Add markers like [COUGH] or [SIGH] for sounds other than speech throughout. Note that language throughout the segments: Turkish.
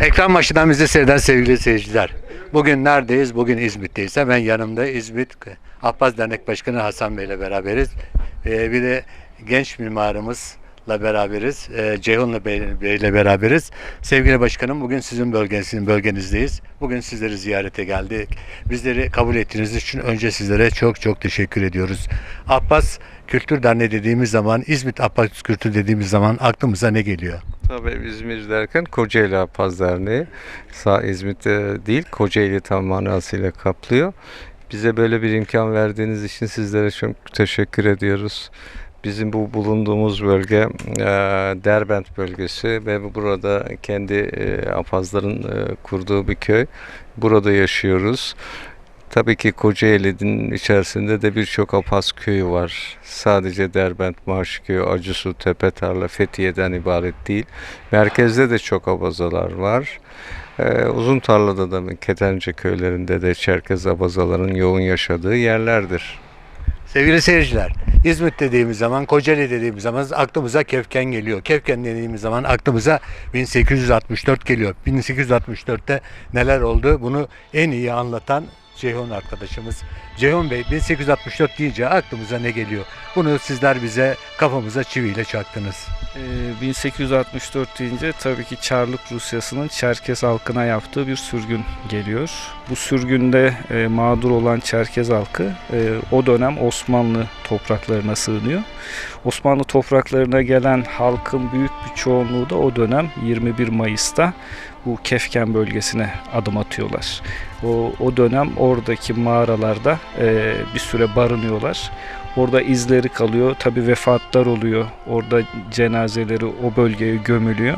Ekran başından bizi seyreden sevgili seyirciler. Bugün neredeyiz? Bugün İzmit'teyiz. Hemen yanımda İzmit Ahbaz Dernek Başkanı Hasan Bey ile beraberiz. Ee, bir de genç mimarımızla beraberiz. Ee, Ceyhun'la Bey ile beraberiz. Sevgili başkanım bugün sizin bölgenizin bölgenizdeyiz. Bugün sizleri ziyarete geldik. Bizleri kabul ettiğiniz için önce sizlere çok çok teşekkür ediyoruz. Abbas Kültür Derneği dediğimiz zaman, İzmit Abbas Kültür dediğimiz zaman aklımıza ne geliyor? Tabii İzmir derken Kocaeli Apaz Derneği. Sağ İzmit'te değil Kocaeli tam manasıyla kaplıyor. Bize böyle bir imkan verdiğiniz için sizlere çok teşekkür ediyoruz. Bizim bu bulunduğumuz bölge e, Derbent bölgesi ve burada kendi e, apazların e, kurduğu bir köy. Burada yaşıyoruz. Tabii ki Kocaeli'nin içerisinde de birçok Apaz köyü var. Sadece Derbent, Marşköy, Acısu, Tepetarla, Fethiye'den ibaret değil. Merkezde de çok abazalar var. Ee, uzun tarlada da Ketence köylerinde de Çerkez abazaların yoğun yaşadığı yerlerdir. Sevgili seyirciler, İzmit dediğimiz zaman, Kocaeli dediğimiz zaman aklımıza Kefken geliyor. Kefken dediğimiz zaman aklımıza 1864 geliyor. 1864'te neler oldu bunu en iyi anlatan Ceyhun arkadaşımız. Ceyhun Bey 1864 deyince aklımıza ne geliyor? Bunu sizler bize kafamıza çiviyle çaktınız. Ee, 1864 deyince tabii ki Çarlık Rusyası'nın Çerkez halkına yaptığı bir sürgün geliyor. Bu sürgünde e, mağdur olan Çerkez halkı e, o dönem Osmanlı topraklarına sığınıyor. Osmanlı topraklarına gelen halkın büyük bir çoğunluğu da o dönem 21 Mayıs'ta bu Kefken bölgesine adım atıyorlar. O, o dönem oradaki mağaralarda e, bir süre barınıyorlar. Orada izleri kalıyor. Tabi vefatlar oluyor. Orada cenazeleri o bölgeye gömülüyor.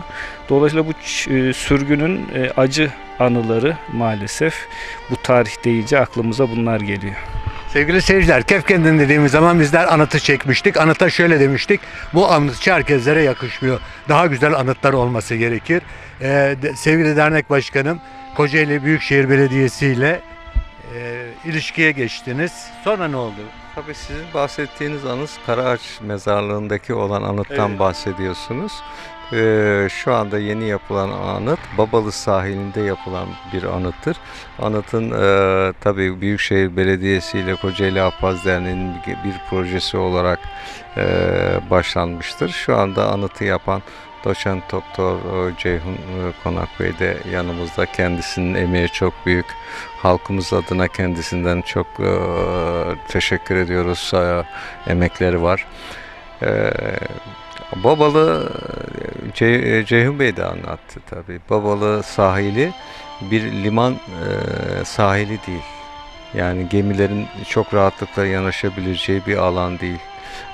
Dolayısıyla bu e, sürgünün e, acı anıları maalesef bu tarih deyince aklımıza bunlar geliyor. Sevgili seyirciler, Kefken'den dediğimiz zaman bizler anıtı çekmiştik. Anıta şöyle demiştik, bu anıt Çerkezlere yakışmıyor. Daha güzel anıtlar olması gerekir. Ee, sevgili dernek başkanım, Kocaeli Büyükşehir Belediyesi ile e, ilişkiye geçtiniz. Sonra ne oldu? Tabii sizin bahsettiğiniz anıt Karaağaç mezarlığındaki olan anıttan Evet. bahsediyorsunuz. Ee, şu anda yeni yapılan anıt Babalı sahilinde yapılan bir anıttır. Anıtın e, tabii Büyükşehir Belediyesi ile Kocaeli Ahbaz Derneği'nin bir, projesi olarak e, başlanmıştır. Şu anda anıtı yapan Doçent Doktor e, Ceyhun e, Konak Bey de yanımızda. Kendisinin emeği çok büyük. Halkımız adına kendisinden çok e, teşekkür ediyoruz. Emekleri var. Babalı Ce- Ceyhun Bey de anlattı tabii. Babalı sahili bir liman sahili değil. Yani gemilerin çok rahatlıkla yanaşabileceği bir alan değil.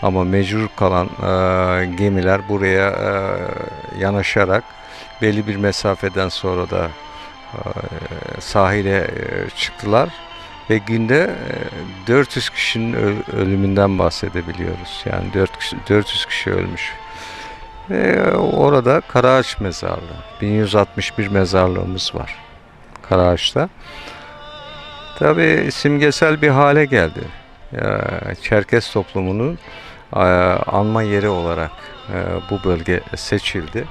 Ama mecbur kalan e, gemiler buraya e, yanaşarak belli bir mesafeden sonra da e, sahile e, çıktılar ve günde e, 400 kişinin ö- ölümünden bahsedebiliyoruz. Yani 4 kişi, 400 kişi ölmüş. Ve orada Karaağaç mezarlığı, 1161 mezarlığımız var Karaağaç'ta. Tabii simgesel bir hale geldi. Ya, Çerkes toplumunun e, anma yeri olarak e, bu bölge seçildi.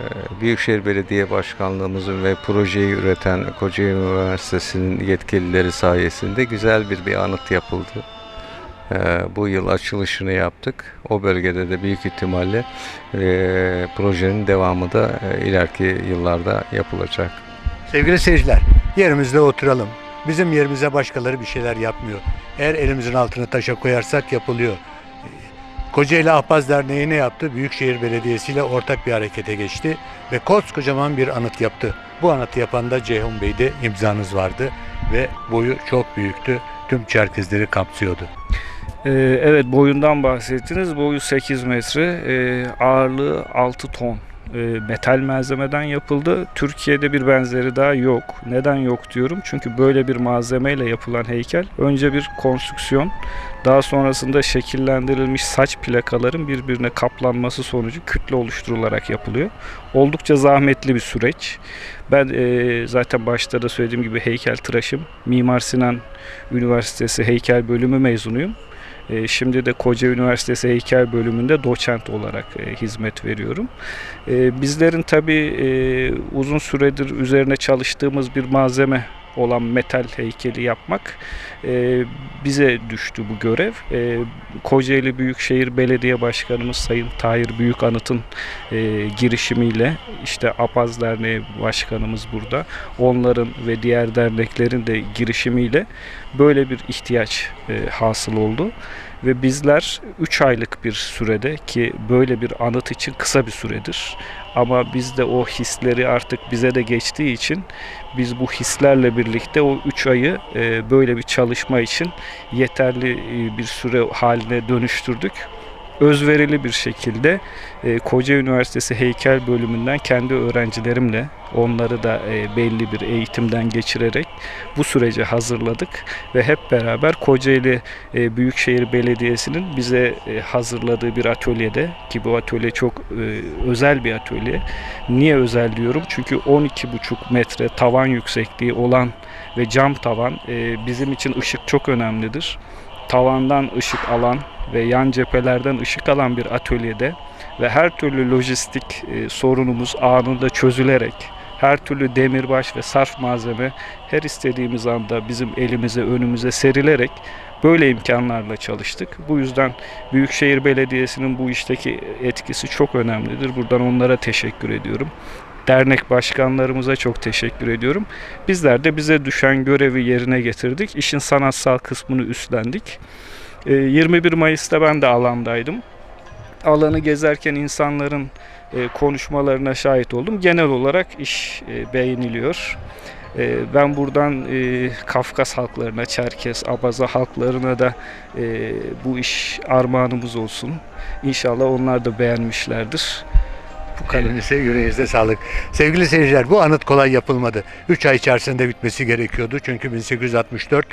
E, Büyükşehir Belediye Başkanlığımızın ve projeyi üreten Kocaeli Üniversitesi'nin yetkilileri sayesinde güzel bir bir anıt yapıldı. E, Bu yıl açılışını yaptık. O bölgede de büyük ihtimalle e, projenin devamı da ileriki yıllarda yapılacak. Sevgili seyirciler, yerimizde oturalım. Bizim yerimize başkaları bir şeyler yapmıyor. Eğer elimizin altını taşa koyarsak yapılıyor. Kocaeli Ahbaz Derneği ne yaptı? Büyükşehir Belediyesi ile ortak bir harekete geçti ve koskocaman bir anıt yaptı. Bu anıtı yapan da Ceyhun Bey'de imzanız vardı ve boyu çok büyüktü. Tüm Çerkezleri kapsıyordu. Ee, evet boyundan bahsettiniz. Boyu 8 metre, e, ağırlığı 6 ton. E, metal malzemeden yapıldı. Türkiye'de bir benzeri daha yok. Neden yok diyorum? Çünkü böyle bir malzemeyle yapılan heykel önce bir konstrüksiyon, daha sonrasında şekillendirilmiş saç plakaların birbirine kaplanması sonucu kütle oluşturularak yapılıyor. Oldukça zahmetli bir süreç. Ben e, zaten başta da söylediğim gibi heykel tıraşım. Mimar Sinan Üniversitesi heykel bölümü mezunuyum. E, Şimdi de Koca Üniversitesi Heykel Bölümünde doçent olarak e, hizmet veriyorum. E, Bizlerin tabii uzun süredir üzerine çalıştığımız bir malzeme olan metal heykeli yapmak e, bize düştü bu görev. E, Kocaeli Büyükşehir Belediye Başkanımız Sayın Tahir Büyükanıt'ın e, girişimiyle işte Apaz Derneği Başkanımız burada. Onların ve diğer derneklerin de girişimiyle böyle bir ihtiyaç e, hasıl oldu. Ve bizler 3 aylık bir sürede ki böyle bir anıt için kısa bir süredir. Ama biz de o hisleri artık bize de geçtiği için biz bu hislerle birlikte o 3 ayı e, böyle bir çalışma için yeterli e, bir süre haline dönüştürdük. Özverili bir şekilde e, Koca Üniversitesi Heykel Bölümünden kendi öğrencilerimle onları da e, belli bir eğitimden geçirerek bu sürece hazırladık ve hep beraber Kocaeli e, Büyükşehir Belediyesi'nin bize e, hazırladığı bir atölyede ki bu atölye çok e, özel bir atölye. Niye özel diyorum? Çünkü 12,5 metre tavan yüksekliği olan ve cam tavan e, bizim için ışık çok önemlidir. Tavandan ışık alan ve yan cephelerden ışık alan bir atölyede ve her türlü lojistik e, sorunumuz anında çözülerek her türlü demirbaş ve sarf malzeme her istediğimiz anda bizim elimize önümüze serilerek böyle imkanlarla çalıştık. Bu yüzden Büyükşehir Belediyesi'nin bu işteki etkisi çok önemlidir. Buradan onlara teşekkür ediyorum. Dernek başkanlarımıza çok teşekkür ediyorum. Bizler de bize düşen görevi yerine getirdik. İşin sanatsal kısmını üstlendik. Ee, 21 Mayıs'ta ben de alandaydım. Alanı gezerken insanların e, konuşmalarına şahit oldum. Genel olarak iş e, beğeniliyor. E, Ben buradan Kafkas halklarına, Çerkes, Abaza halklarına da bu iş armağanımız olsun. İnşallah onlar da beğenmişlerdir. Bu kadar. Elinize yüreğinize sağlık. Sevgili seyirciler bu anıt kolay yapılmadı. 3 ay içerisinde bitmesi gerekiyordu. Çünkü 1864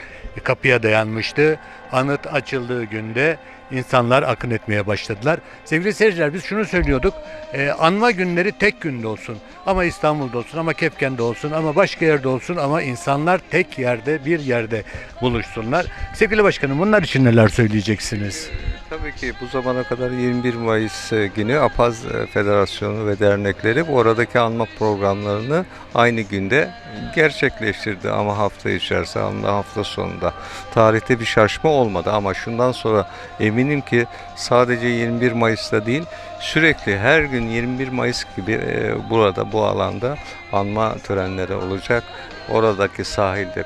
kapıya dayanmıştı. Anıt açıldığı günde insanlar akın etmeye başladılar. Sevgili seyirciler biz şunu söylüyorduk. e, anma günleri tek günde olsun. Ama İstanbul'da olsun ama Kepken'de olsun ama başka yerde olsun ama insanlar tek yerde bir yerde buluşsunlar. Sevgili başkanım bunlar için neler söyleyeceksiniz? Tabii ki bu zamana kadar 21 Mayıs e, günü APAZ e, Federasyonu ve dernekleri bu oradaki anma programlarını aynı günde gerçekleştirdi ama hafta içerisinde ama hafta sonunda. Tarihte bir şaşma olmadı ama şundan sonra eminim ki sadece 21 Mayıs'ta değil sürekli her gün 21 Mayıs gibi e, burada bu alanda anma törenleri olacak. Oradaki sahilde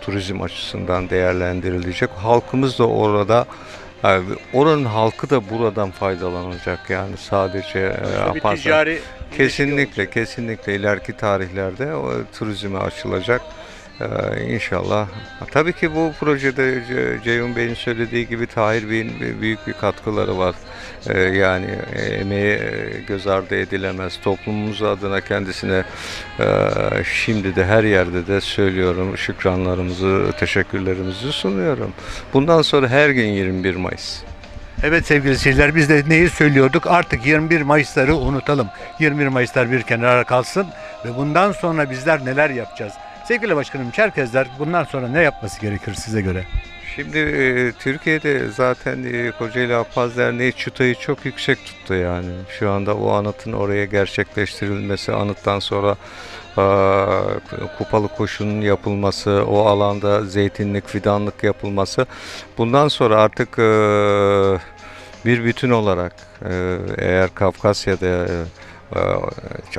turizm açısından değerlendirilecek. Halkımız da orada Abi, oranın halkı da buradan faydalanacak yani sadece e, ticari Kesinlikle, kesinlikle ileriki tarihlerde o turizme açılacak. Ee, inşallah. Tabii ki bu projede Ce- Ceyhun Bey'in söylediği gibi Tahir Bey'in büyük bir katkıları var. Ee, yani e, emeği e, göz ardı edilemez. Toplumumuz adına kendisine e, şimdi de her yerde de söylüyorum. Şükranlarımızı, teşekkürlerimizi sunuyorum. Bundan sonra her gün 21 Mayıs. Evet sevgili seyirciler biz de neyi söylüyorduk? Artık 21 Mayıs'ları unutalım. 21 Mayıs'lar bir kenara kalsın ve bundan sonra bizler neler yapacağız? Sevgili başkanım Çerkezler bundan sonra ne yapması gerekir size göre? Şimdi e, Türkiye'de zaten e, Kocaeli Apaz Derneği çıtayı çok yüksek tuttu yani. Şu anda o anıtın oraya gerçekleştirilmesi, anıttan sonra e, kupalı koşunun yapılması, o alanda zeytinlik, fidanlık yapılması. Bundan sonra artık e, bir bütün olarak e, eğer Kafkasya'da e,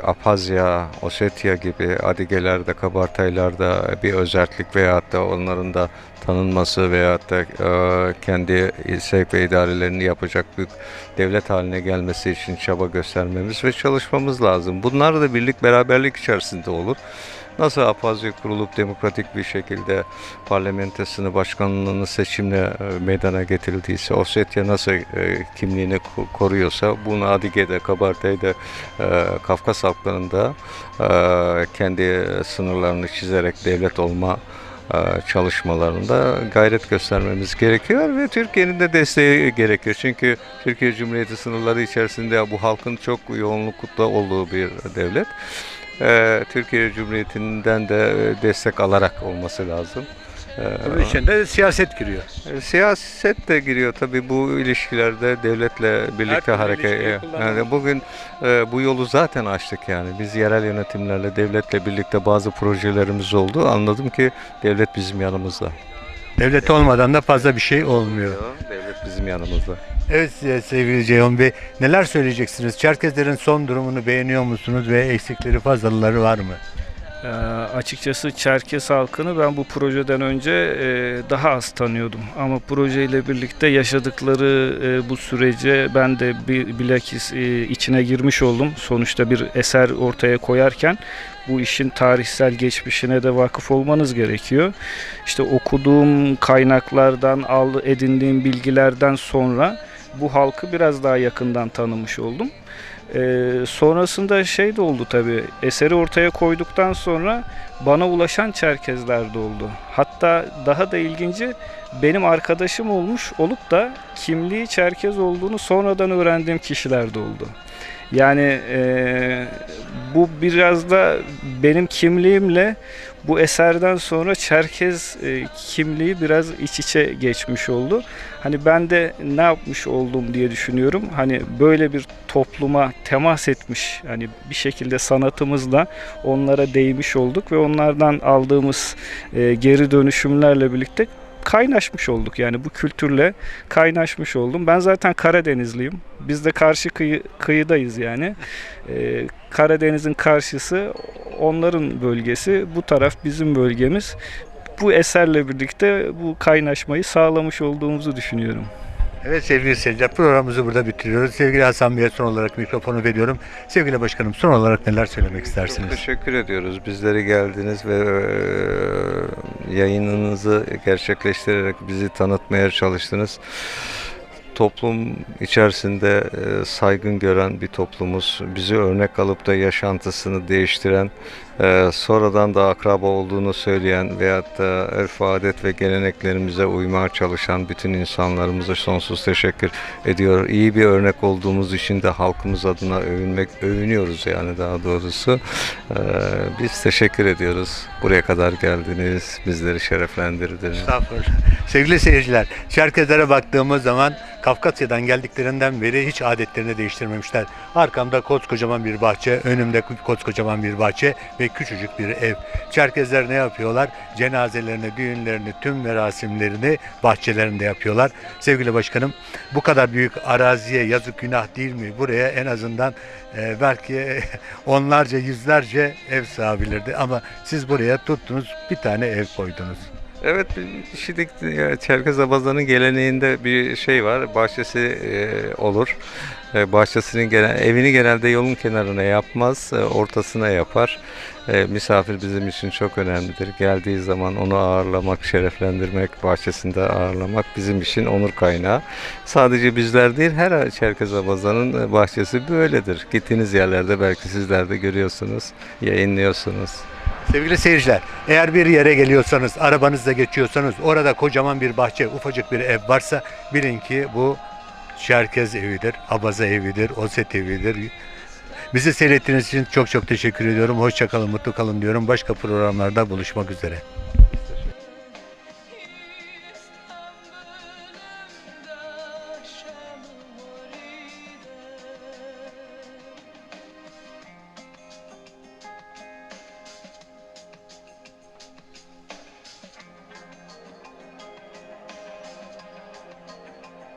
Apazya, Osetya gibi adigelerde, kabartaylarda bir özellik veyahut da onların da tanınması veyahut da e, kendi sevk ve idarelerini yapacak bir devlet haline gelmesi için çaba göstermemiz ve çalışmamız lazım. Bunlar da birlik beraberlik içerisinde olur. Nasıl Apazya kurulup demokratik bir şekilde parlamentosunu, başkanlığını seçimle e, meydana getirildiyse, Ossetya nasıl e, kimliğini ko- koruyorsa, bunu Adige'de, Kabartay'da, e, Kafkas halklarında e, kendi sınırlarını çizerek devlet olma çalışmalarında gayret göstermemiz gerekiyor ve Türkiye'nin de desteği gerekiyor. Çünkü Türkiye Cumhuriyeti sınırları içerisinde bu halkın çok yoğunlukta olduğu bir devlet. E, Türkiye Cumhuriyeti'nden de e, destek alarak olması lazım. Ee, Bunun içinde siyaset giriyor. e, Siyaset de giriyor tabii bu ilişkilerde devletle birlikte türlü hareket. kullanalım. Yani bugün e, bu yolu zaten açtık yani. Biz yerel yönetimlerle devletle birlikte bazı projelerimiz oldu. Anladım ki devlet bizim yanımızda. Devlet olmadan da fazla bir şey olmuyor. Devlet bizim yanımızda. Evet e, sevgili Ceyhun Bey neler söyleyeceksiniz? Çerkezlerin son durumunu beğeniyor musunuz ve eksikleri fazlaları var mı? Ee, açıkçası Çerkes halkını ben bu projeden önce e, daha az tanıyordum. Ama projeyle birlikte yaşadıkları e, bu sürece ben de bir bilakis e, içine girmiş oldum. Sonuçta bir eser ortaya koyarken bu işin tarihsel geçmişine de vakıf olmanız gerekiyor. İşte okuduğum kaynaklardan, al, edindiğim bilgilerden sonra bu halkı biraz daha yakından tanımış oldum. Ee, sonrasında şey de oldu tabii. Eseri ortaya koyduktan sonra bana ulaşan Çerkezler de oldu. Hatta daha da ilginci benim arkadaşım olmuş olup da kimliği Çerkez olduğunu sonradan öğrendiğim kişiler de oldu. Yani eee, bu biraz da benim kimliğimle bu eserden sonra Çerkez e, kimliği biraz iç içe geçmiş oldu. Hani ben de ne yapmış oldum diye düşünüyorum. Hani böyle bir topluma temas etmiş hani bir şekilde sanatımızla onlara değmiş olduk ve onlardan aldığımız e, geri dönüşümlerle birlikte kaynaşmış olduk. Yani bu kültürle kaynaşmış oldum. Ben zaten Karadenizliyim. Biz de karşı kıyı, kıyıdayız yani. [LAUGHS] E, Karadeniz'in karşısı onların bölgesi, bu taraf bizim bölgemiz. Bu eserle birlikte bu kaynaşmayı sağlamış olduğumuzu düşünüyorum. Evet sevgili seyirciler programımızı burada bitiriyoruz. Sevgili Hasan Bey'e son olarak mikrofonu veriyorum. Sevgili başkanım son olarak neler söylemek istersiniz? Teşekkür ediyoruz. Bizleri geldiniz ve e, yayınınızı gerçekleştirerek bizi tanıtmaya çalıştınız. Toplum içerisinde e, saygın gören bir toplumuz. Bizi örnek alıp da yaşantısını değiştiren, e, sonradan da akraba olduğunu söyleyen veyahut da örf adet ve geleneklerimize uymaya çalışan bütün insanlarımıza sonsuz teşekkür ediyor. İyi bir örnek olduğumuz için de halkımız adına övünmek, övünüyoruz yani daha doğrusu. E, biz teşekkür ediyoruz. Buraya kadar geldiniz, bizleri şereflendirdiniz. Estağfurullah. Sevgili seyirciler, Çerkezlere baktığımız zaman Kafkasya'dan geldikleri beri hiç adetlerini değiştirmemişler. Arkamda koskocaman bir bahçe, önümde koskocaman bir bahçe ve küçücük bir ev. Çerkezler ne yapıyorlar? Cenazelerini, düğünlerini, tüm merasimlerini bahçelerinde yapıyorlar. Sevgili başkanım, bu kadar büyük araziye yazık günah değil mi? Buraya en azından e, belki [LAUGHS] onlarca, yüzlerce ev sığabilirdi. Ama siz buraya tuttunuz, bir tane ev koydunuz. Evet, şimdi e, Çerkez Abazan'ın geleneğinde bir şey var. Bahçesi e, olur. E, bahçesinin genel, evini genelde yolun kenarına yapmaz, e, ortasına yapar. E, misafir bizim için çok önemlidir. Geldiği zaman onu ağırlamak, şereflendirmek, bahçesinde ağırlamak bizim için onur kaynağı. Sadece bizler değil, her Çerkez Abazan'ın bahçesi böyledir. Gittiğiniz yerlerde belki sizler de görüyorsunuz, yayınlıyorsunuz. Sevgili seyirciler, eğer bir yere geliyorsanız, arabanızda geçiyorsanız, orada kocaman bir bahçe, ufacık bir ev varsa bilin ki bu Çerkez evidir, Abaza evidir, Oset evidir. Bizi seyrettiğiniz için çok çok teşekkür ediyorum. Hoşçakalın, mutlu kalın diyorum. Başka programlarda buluşmak üzere.